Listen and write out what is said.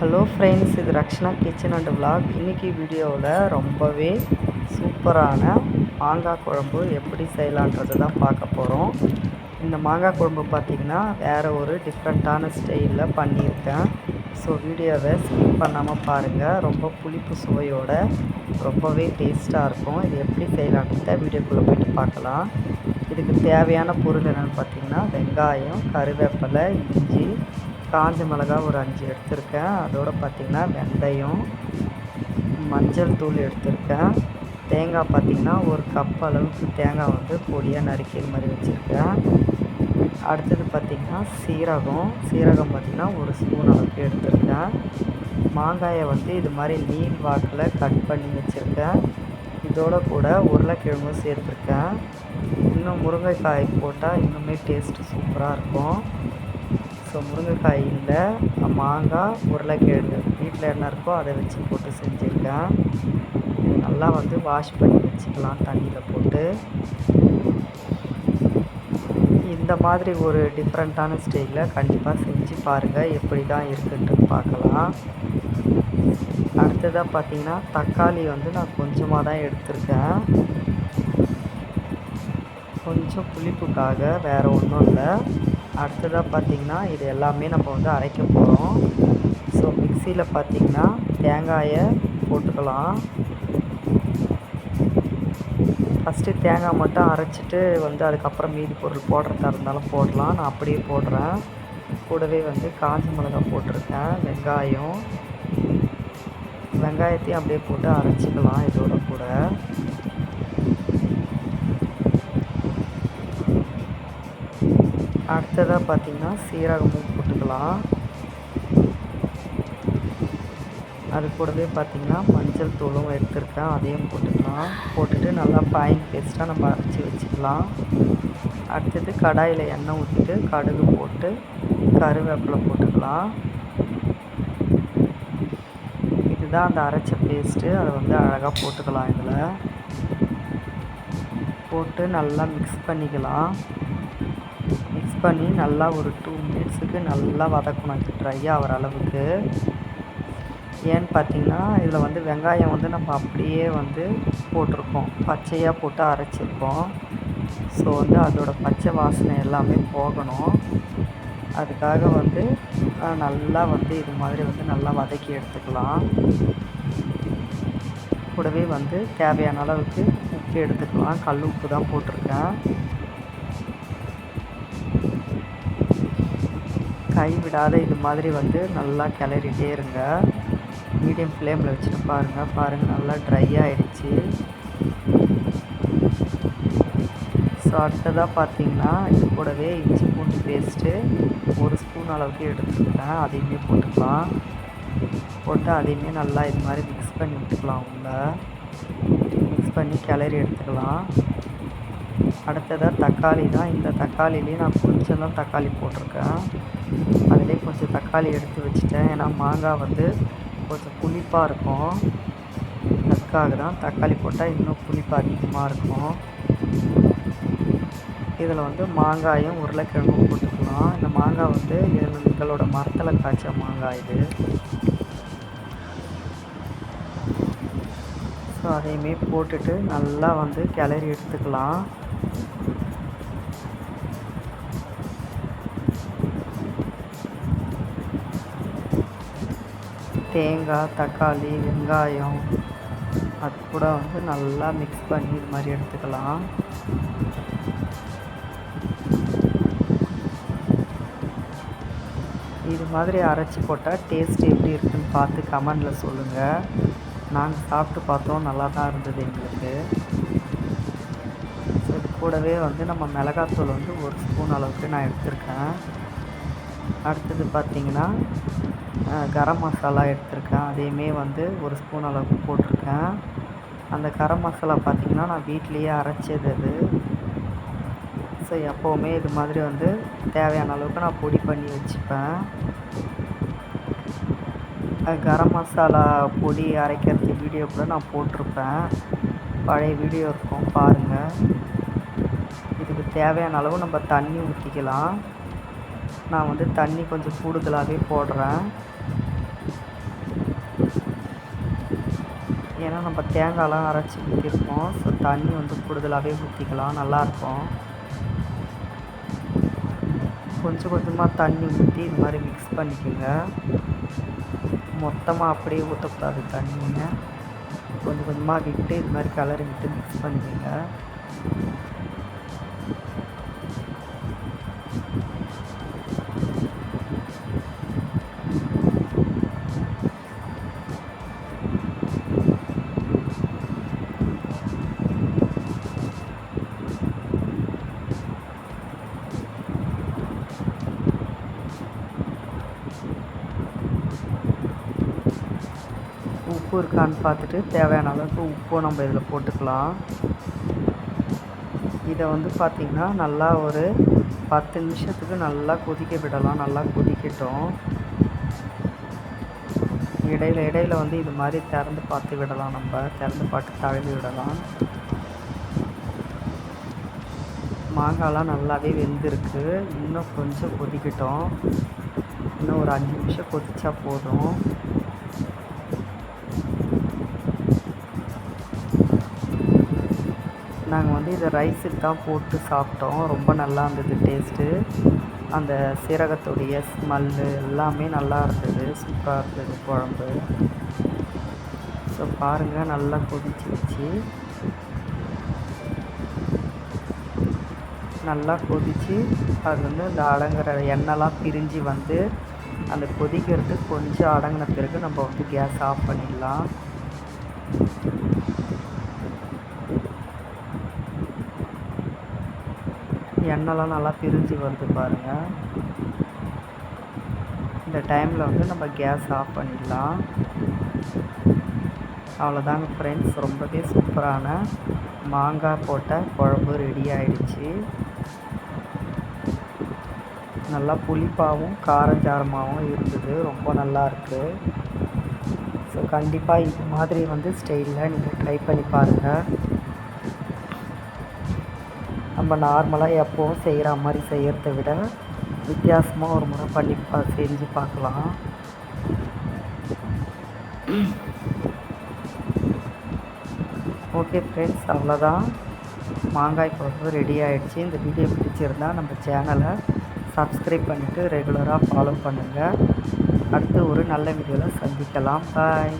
Hello friends இது Rakshana kitchen and vlog. இன்றைக்கி வீடியோவில் ரொம்பவே சூப்பரான மாங்காய் குழம்பு எப்படி செய்யலான்றது தான் பார்க்க போகிறோம் இந்த மாங்காய் குழம்பு பார்த்திங்கன்னா வேறு ஒரு டிஃப்ரெண்ட்டான ஸ்டைலில் பண்ணியிருக்கேன். ஸோ வீடியோவை ஸ்கிப் பண்ணாமல் பாருங்கள் ரொம்ப புளிப்பு சுவையோட ரொம்பவே டேஸ்ட்டாக இருக்கும். இது எப்படி செய்யலான்றத வீடியோக்குள்ளே போயிட்டு பார்க்கலாம். இதுக்கு தேவையான பொருள் என்னென்னு பார்த்தீங்கன்னா வெங்காயம் கருவேப்பிலை இஞ்சி காஞ்ச மிளகா ஒரு அஞ்சு எடுத்திருக்கேன். அதோடு பார்த்திங்கன்னா வெந்தயம் மஞ்சள் தூள் எடுத்திருக்கேன். தேங்காய் பார்த்திங்கன்னா ஒரு கப் அளவுக்கு தேங்காய் வந்து பொடியாக நறுக்கி மாதிரி வச்சுருக்கேன். அடுத்தது பார்த்திங்கன்னா சீரகம். சீரகம் பார்த்திங்கன்னா ஒரு ஸ்பூன் அளவுக்கு எடுத்திருக்கேன். மாங்காயை வந்து இது மாதிரி நீள் வாக்கில் கட் பண்ணி வச்சுருக்கேன். இதோட கூட உருளைக்கிழங்கும் சேர்த்துருக்கேன். இன்னும் முருங்கைக்காய் போட்டால் இன்னுமே டேஸ்ட்டு சூப்பராக இருக்கும். ஸோ முருங்கைக்காய் இல்லை மாங்காய் உருளைக்கிழங்கு. வீட்டில் என்ன இருக்கோ அதை வச்சு போட்டு செஞ்சுருக்கேன். இது நல்லா வந்து வாஷ் பண்ணி வச்சுக்கலாம் தண்ணியில் போட்டு. இந்த மாதிரி ஒரு டிஃப்ரெண்ட்டான ஸ்டைலில் கண்டிப்பாக செஞ்சு பாருங்கள் எப்படி தான் இருக்குன்ட்டு பார்க்கலாம். அடுத்ததாக பார்த்தீங்கன்னா தக்காளி வந்து நான் கொஞ்சமாக தான் எடுத்திருக்கேன். கொஞ்சம் புளிப்புக்காக வேறு ஒன்றும் இல்லை. அடுத்ததாக பார்த்திங்கன்னா இது எல்லாமே நம்ம வந்து அரைக்க போகிறோம் ஸோ மிக்சியில் பார்த்திங்கன்னா தேங்காயை போட்டுக்கலாம். ஃபஸ்ட்டு தேங்காய் மட்டும் அரைச்சிட்டு வந்து அதுக்கப்புறம் மீதி பொருள் போடுறதா இருந்தாலும் போடலாம். நான் அப்படியே போடுறேன். கூடவே வந்து காஞ்ச மிளகா போட்டிருக்கேன் வெங்காயம். வெங்காயத்தையும் அப்படியே போட்டு அரைச்சிக்கலாம் இதோட கூட. அடுத்ததாக பார்த்திங்கன்னா சீரகமும் போட்டுக்கலாம். அது கூடவே பார்த்திங்கன்னா மஞ்சள் தூளும் எடுத்துருக்கேன் அதையும் போட்டுக்கலாம். போட்டுட்டு நல்லா பாயிண்ட் பேஸ்ட்டாக நம்ம அரைச்சி வச்சுக்கலாம். அடுத்தது கடாயில் எண்ணெய் ஊற்றிட்டு கடுகு போட்டு கருவேப்பிலை போட்டுக்கலாம். இதுதான் அந்த அரைச்ச பேஸ்ட்டு அதை வந்து அழகாக போட்டுக்கலாம் இதில். போட்டு நல்லா மிக்ஸ் பண்ணிக்கலாம். பண்ணி நல்லா ஒரு டூ மினிட்ஸுக்கு நல்லா வதக்கணும் இது ட்ரை ஆகிற அளவுக்கு. ஏன்னு பார்த்தீங்கன்னா இதில் வந்து வெங்காயம் வந்து நம்ம அப்படியே வந்து போட்டிருக்கோம். பச்சையாக போட்டு அரைச்சிருக்கோம். ஸோ வந்து அதோட பச்சை வாசனை எல்லாமே போகணும். அதுக்காக வந்து நல்லா வந்து இது மாதிரி வந்து நல்லா வதக்கி எடுத்துக்கலாம். கூடவே வந்து தேவையான அளவுக்கு உப்பு எடுத்துக்கலாம். கல் உப்பு தான் போட்டிருக்கேன். கை விடாத இது மாதிரி வந்து நல்லா கிளறிட்டே இருங்க. மீடியம் ஃப்ளேமில் வச்சுட்டு பாருங்கள் பாருங்கள் நல்லா ட்ரை ஆகிடுச்சு ஸோ அடுத்ததாக பார்த்தீங்கன்னா இது கூடவே இஞ்சி பூண்டு பேஸ்ட்டு ஒரு ஸ்பூன் அளவுக்கு எடுத்துக்கிட்டேன். அதையுமே போட்டுக்கலாம். போட்டு அதையுமே நல்லா இது மாதிரி மிக்ஸ் பண்ணி விட்டுக்கலாம் உள்ள. மிக்ஸ் பண்ணி கிளறி எடுத்துக்கலாம். அடுத்ததாக தக்காளி தான். இந்த தக்காளிலேயே நான் கொஞ்சம் தான் தக்காளி போட்டிருக்கேன். அதிலே கொஞ்சம் தக்காளி எடுத்து வச்சுட்டேன். ஏன்னா மாங்காய் வந்து கொஞ்சம் புளிப்பாக இருக்கும். அதுக்காக தான் தக்காளி போட்டால் இன்னும் புளிப்பு அதிகமாக இருக்கும். இதில் வந்து மாங்காயும் உருளைக்கிழங்கும் போட்டுக்கலாம். இந்த மாங்காய் வந்து எங்களோட மரத்தில் காய்ச்ச மாங்காய் இது. ஸோ அதையுமே போட்டுட்டு நல்லா வந்து கிளறி எடுத்துக்கலாம். தேங்காய் தக்காளி வெங்காயம். அது கூட வந்து நல்லா மிக்ஸ் பண்ணி இது மாதிரி எடுத்துக்கலாம். இது மாதிரி அரைச்சி போட்டால் டேஸ்ட் எப்படி இருக்குன்னு பார்த்து கமெண்டில் சொல்லுங்கள் நாங்கள் சாப்பிட்டு பார்த்தோம் நல்லா தான் இருந்தது எங்களுக்கு. இது கூடவே வந்து நம்ம மிளகாத்தூள் வந்து ஒரு ஸ்பூன் அளவுக்கு நான் எடுத்திருக்கேன். அடுத்தது பார்த்திங்கன்னா கரம் மசாலா எடுத்திருக்கேன். அதையுமே வந்து ஒரு ஸ்பூன் அளவுக்கு போட்டிருக்கேன். அந்த கரம் மசாலா பார்த்திங்கன்னா நான் வீட்லேயே அரைச்சது அது. ஸோ எப்போவுமே இது மாதிரி வந்து தேவையான அளவுக்கு நான் பொடி பண்ணி வச்சுப்பேன். கரம் மசாலா பொடி அரைக்கிறது வீடியோ கூட நான் போட்டிருப்பேன். பழைய வீடியோ இருக்கும் பாருங்கள் இதுக்கு தேவையான அளவு நம்ம தண்ணி ஊற்றிக்கலாம் நான் வந்து தண்ணி கொஞ்சம் கூடுதலாகவே போடுறேன். ஏன்னா நம்ம தேங்காயெலாம் அரைச்சி ஊற்றிருக்கோம் ஸோ தண்ணி வந்து கூடுதலாகவே ஊற்றிக்கலாம் நல்லாயிருக்கும். கொஞ்சம் கொஞ்சமாக தண்ணி ஊற்றி இது மாதிரி மிக்ஸ் பண்ணிக்கோங்க. மொத்தமாக அப்படியே ஊற்றக்கூடாது தண்ணியை. கொஞ்சம் கொஞ்சமாக விட்டு இது மாதிரி கலர் விட்டு மிக்ஸ் பண்ணிக்கோங்க. உப்பு இருக்கான்னு பார்த்துட்டு தேவையான அளவுக்கு உப்பும் நம்ம இதில் போட்டுக்கலாம். இதை வந்து பார்த்திங்கன்னா நல்லா ஒரு பத்து நிமிஷத்துக்கு நல்லா கொதிக்க விடலாம். நல்லா கொதிக்கட்டும். இடையில இடையில வந்து இது மாதிரி திறந்து பார்த்து விடலாம் நம்ம. திறந்து பார்த்து தழுவி விடலாம். மாங்காய்லாம் நல்லாவே வெந்திருக்கு. இன்னும் கொஞ்சம் கொதிக்கட்டும். இன்னும் ஒரு அஞ்சு நிமிஷம் கொதிச்சா போதும். நாங்கள் வந்து இதை ரைஸுக்கு தான் போட்டு சாப்பிட்டோம். ரொம்ப நல்லா இருந்தது டேஸ்ட்டு. அந்த சீரகத்துடைய ஸ்மெல்லு எல்லாமே நல்லா இருந்தது. சூப்பராக இருந்தது குழம்பு. ஸோ பாருங்கள் நல்லா கொதிச்சிருச்சு. நல்லா கொதித்து அது வந்து அந்த அடங்குற எண்ணெய்லாம் பிரிஞ்சு வந்து அந்த கொதிக்கிறதுக்கு கொஞ்சம் அடங்கின பிறகு நம்ம வந்து கேஸ் ஆஃப் பண்ணிடலாம். எண்ணெய்லாம் நல்லா பிரிஞ்சு வருது பாருங்கள் இந்த டைமில் வந்து நம்ம கேஸ் ஆஃப் பண்ணிடலாம். அவ்வளோதாங்க ஃப்ரெண்ட்ஸ் ரொம்பவே சூப்பரான மாங்காய் போட்ட குழம்பு ரெடி ஆயிடுச்சு. நல்லா புளிப்பாகவும் காரஞ்சாரமாகவும் இருந்தது. ரொம்ப நல்லா இருக்குது ஸோ கண்டிப்பாக இது மாதிரி வந்து ஸ்டைலில் நீங்கள் ட்ரை பண்ணி பாருங்கள் நம்ம நார்மலாக எப்போவும் செய்கிற மாதிரி செய்கிறத விட வித்தியாசமாக ஒரு முறை பண்ணி பா செஞ்சு பார்க்கலாம். ஓகே ஃப்ரெண்ட்ஸ் அவ்வளோதான் மாங்காய் குழம்பு ரெடி ஆகிடுச்சு இந்த வீடியோ பிடிச்சிருந்தா நம்ம சேனலை சப்ஸ்கிரைப் பண்ணிவிட்டு ரெகுலராக ஃபாலோ பண்ணுங்கள் அடுத்து ஒரு நல்ல வீடியோவில் சந்திக்கலாம். பாய்